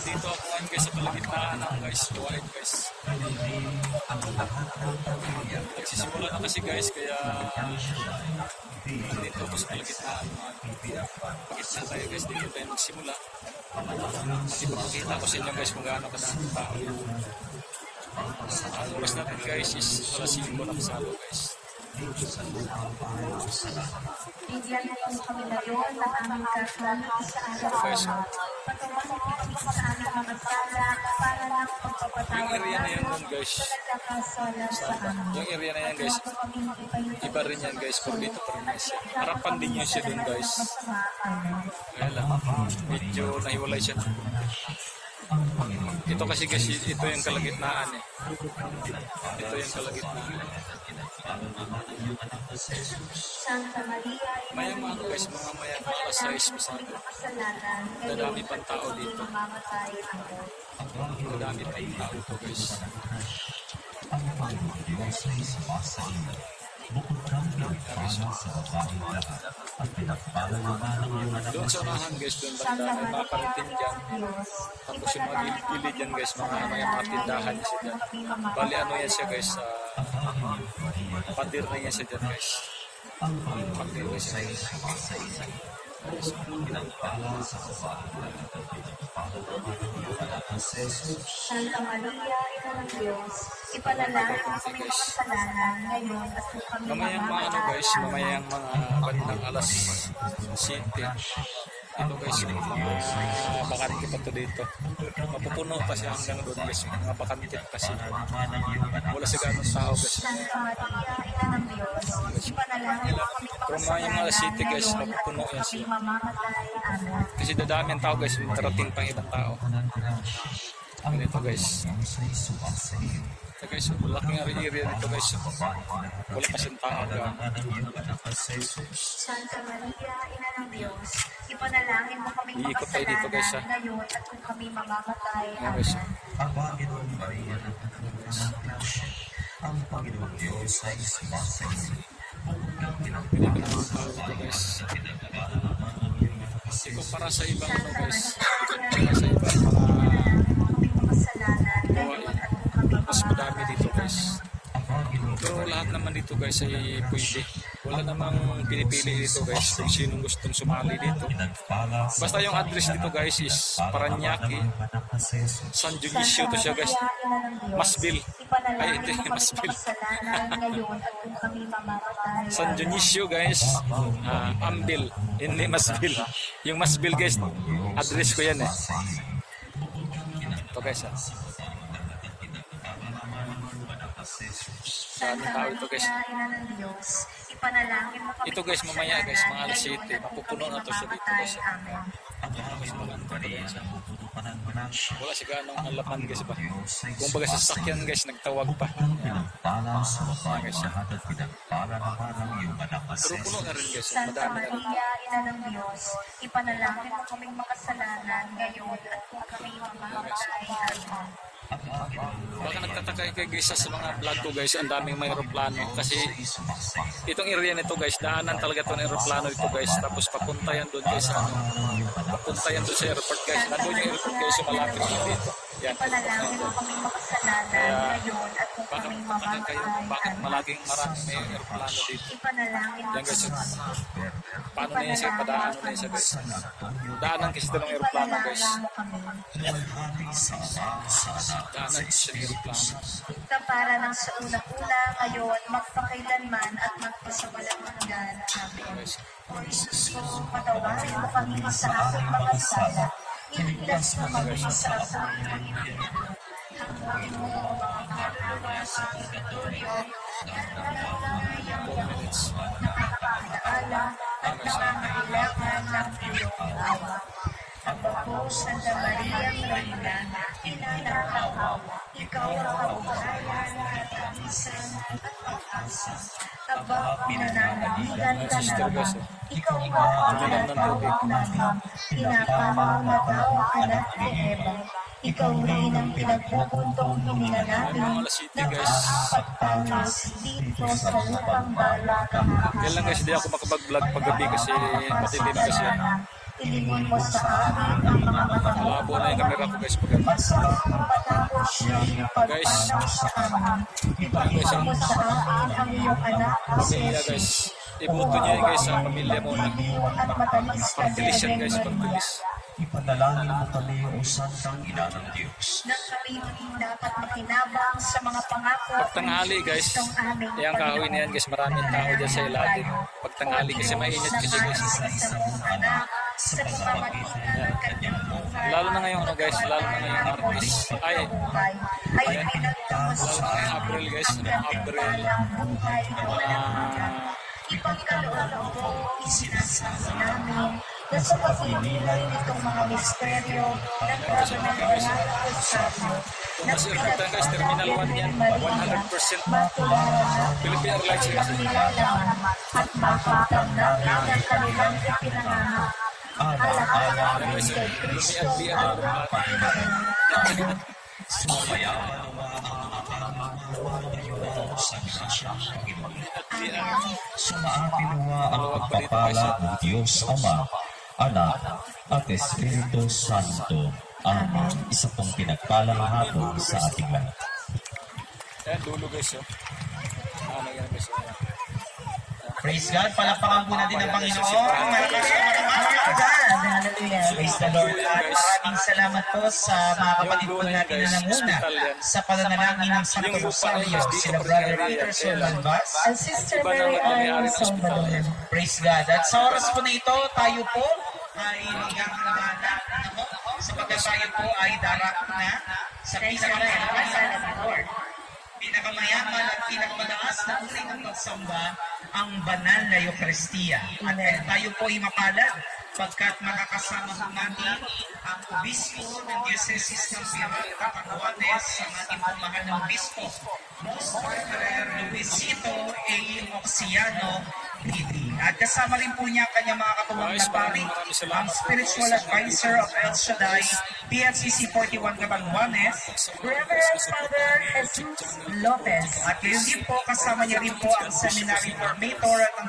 Nandito ako ngayon guys sa kalagitnaan ng guys, white guys. Nagsisimula na kasi guys, kaya nandito ako sa kalagitnaan. Pagkita tayo guys, dito tayo magsimula. At ipapakita ko sa inyo guys kung gaano kadami tao. Ang oras natin guys is alas 5 na pasado guys. Bigyan mo po kami ngayon ng aming kasalan sa araw-araw. Patuloy kami sa aming mga sala para lang pagpapatawad namin sa nagkakasala sa amin. yung area na yan guys, iba rin yan guys, pero dito pa rin. Harapan din yun siya dun guys. Kaya lang, medyo nahiwalay siya. Ito kasi kasi ito yung kalagitnaan eh. Ito yung kalagitnaan. Santa Maria, Maya mga ano guys, mga maya mga alas 6 pasado. kasalanan, Dadami pang tao dito. mamamatay amin. Madami pa yung tao to guys. ang Panginoon Diyos ay sumasa iyo. Bukod kang pinagpala sa babae lahat at pinagpala naman ang iyong anak Doon sa unahan guys, doon banda, may mga kantin dyan. Tapos yung mga dyan guys, mga mga tindahan siya dyan. Bali ano yan siya guys, sa padir na yan siya dyan guys. anak na si Jesus. Santa Maria, Ina ng Diyos, ipanalangin mo kami makasalanan ngayon at kung kami Mamayang mga ano guys, mamayang mga bandang alas 7. Ito guys, mga bakante pa to dito. Mapupuno pa siya hanggang doon guys, mga bakante kasi. Wala sa ganong tao guys. Pero mga city guys, mapupuno yan siya. Kasi dadami ang tao guys, tarating pang ibang tao. Ang Ganito guys. Diyos ay sumasa iyo. Ito guys, malaking area dito guys. Wala kasi tao ga. Naman ang iyong anak na si Jesus. Santa Maria, Ina ng Diyos, ipanalangin mo kami Iikot tayo dito, guys, ha? makasalanan ngayon at kung kami mamamatay. Ayan, guys. Ang Panginoon Maria ng Panginoon Ang Panginoon Diyos ay sumasa iyo. Bukod kang pinagpala Pinipinang tao dito guys. Kasi kumpara sa ibang guys, kumpara sa ibang guys. Pero lahat naman dito guys ay pwede. Wala namang pinipili dito guys kung sinong gustong sumali dito. Basta yung address dito guys is Paranaque. San Dionisio to siya guys. Masbil. Ay, hindi, Masbil. San Dionisio guys, ah, Ambil, hindi Masbil. Yung Masbil guys, address ko yan eh. Ito guys ah. Santa tao ito, guys. Ito guys, mamaya guys, mga alas ngayon 7, at kung mapupuno kami na to siya dito mamamatay. guys. Amen. Wala si ganong halaman guys ba. Kung baga sa sakyan guys, nagtawag pa. Sa lahat ang iyong anak na si Pero puno na rin guys, madami na rin. Ina ng Diyos, ipanalangin mo kaming makasalanan ngayon at kung kami mamamatay. Amen. Baka nagtataka kayo guys sa mga vlog ko guys, ang daming may aeroplano. Kasi itong area nito guys, daanan talaga itong aeroplano ito guys. Tapos papunta yan doon guys ano. Papunta yan doon sa airport guys. Nandun yung airport guys, malapit dito. Yan. Ipanalangin mo kaming makasalanan Kaya, ngayon at kung kami mamamatay. bakit malaging marami may aeroplano dito. Ipanalangin mo kami. paano na yan siya, padaanan na yan siya guys. Daanan kasi ito ng aeroplano guys. Kami. Daanan siya ng aeroplano. Kapara ng sa unang-una ngayon, magpakailanman at magpasawalang hanggan. Amen. O Jesus ko, patawarin mo kami sa aming mga sala. Iligtas mo kami sa asawa ng Panginoon. Hanggang mo ang mga kaluluwa sa purgatorio. Nangangayang 4 minutes. nakakapagdaala at nangangailangan ng iyong awa. Ako, Santa Maria Reina, Ina ng Hawa, ikaw ang kabuhayan, katagisan at pag-asa. Aba, pinananaligan ka naman, ikaw nga ang pinapamaw na tawag ka na Eva. Ikaw rin ang pinagpupuntong hininga namin na maapat tangos dito sa lupang bala Yan lang guys, hindi ako makapag-vlog paggabi kasi madilim kasi yan. Ilingon mo sa amin ang mga mata mo. Malabo na yung camera ko guys. Sa mga matapos niyang pagpanaw sa amin, ipakita mo sa amin ang iyong anak na si. Jesus. Ibuto niya yun guys sa pamilya mo. Pagtilis yan guys. Maria. Pagtilis. Ipanalangin mo kami o Santang Ina ng Diyos. na kami maging dapat makinabang sa mga pangako Pagtanghali guys. Yung kahoy na yan guys. Maraming tao dyan sa ilalim. Pagtanghali kasi mainit kasi guys. Sa mong anak, sa pamamagitan ng kanyang buhay, Lalo na ngayon ano guys. Lalo na ngayon Martes. Ay. ay pinagtapos Lalo na ngayong April guys. April. ng hanggan. Ipagkaloob mo, isinasabi namin na sa pagpipilay nitong mga misteryo ng na Rosaryo na Mas important guys, Terminal 1 yan. 100% matularan na Philippine Airlines guys. nilalaman at mapatag namin ang kanilang ipinanganak. Alaala kay Kristo ang Panginoon. Ninyo sa grasya ng Panginoon. Sumaapi nawa ang pagpapala ng Diyos Ama, Anak, at Espiritu Santo. Amen. Isa pong pinagpalang hapon sa ating lahat. Dulo guys. Oh. Ano yan guys. Praise God. Palakpakan po natin ang Panginoon. Malakas na malakas. Hallelujah. Praise the Lord. At maraming salamat po sa mga kapatid po natin na nanguna sa pananalangin ng Santo Rosario. Sila Brother Peter Solambas. And Sister Mary Ann Salvador. Praise God. At sa oras po na ito, tayo po ay nagkakalaga na sapagkat tayo po ay darap na sa pinakamayaman pinakamayaman at pinakamalakas na uri ng pagsamba ang banal na Eucharistia. At dahil tayo po ay mapalad pagkat makakasama po natin ang obispo ng Diocese ng Pilar Capaguates, ang ating mahal na obispo, Most Reverend Luisito A. Oxiano, PD. At kasama rin po niya ang kanyang mga katuwang na pari, ang spiritual advisor of El Shaddai, PFCC 41 Cabanguanes, Reverend Father Jesus Lopez. at yun din po, kasama niya rin po ang seminary coordinator at ang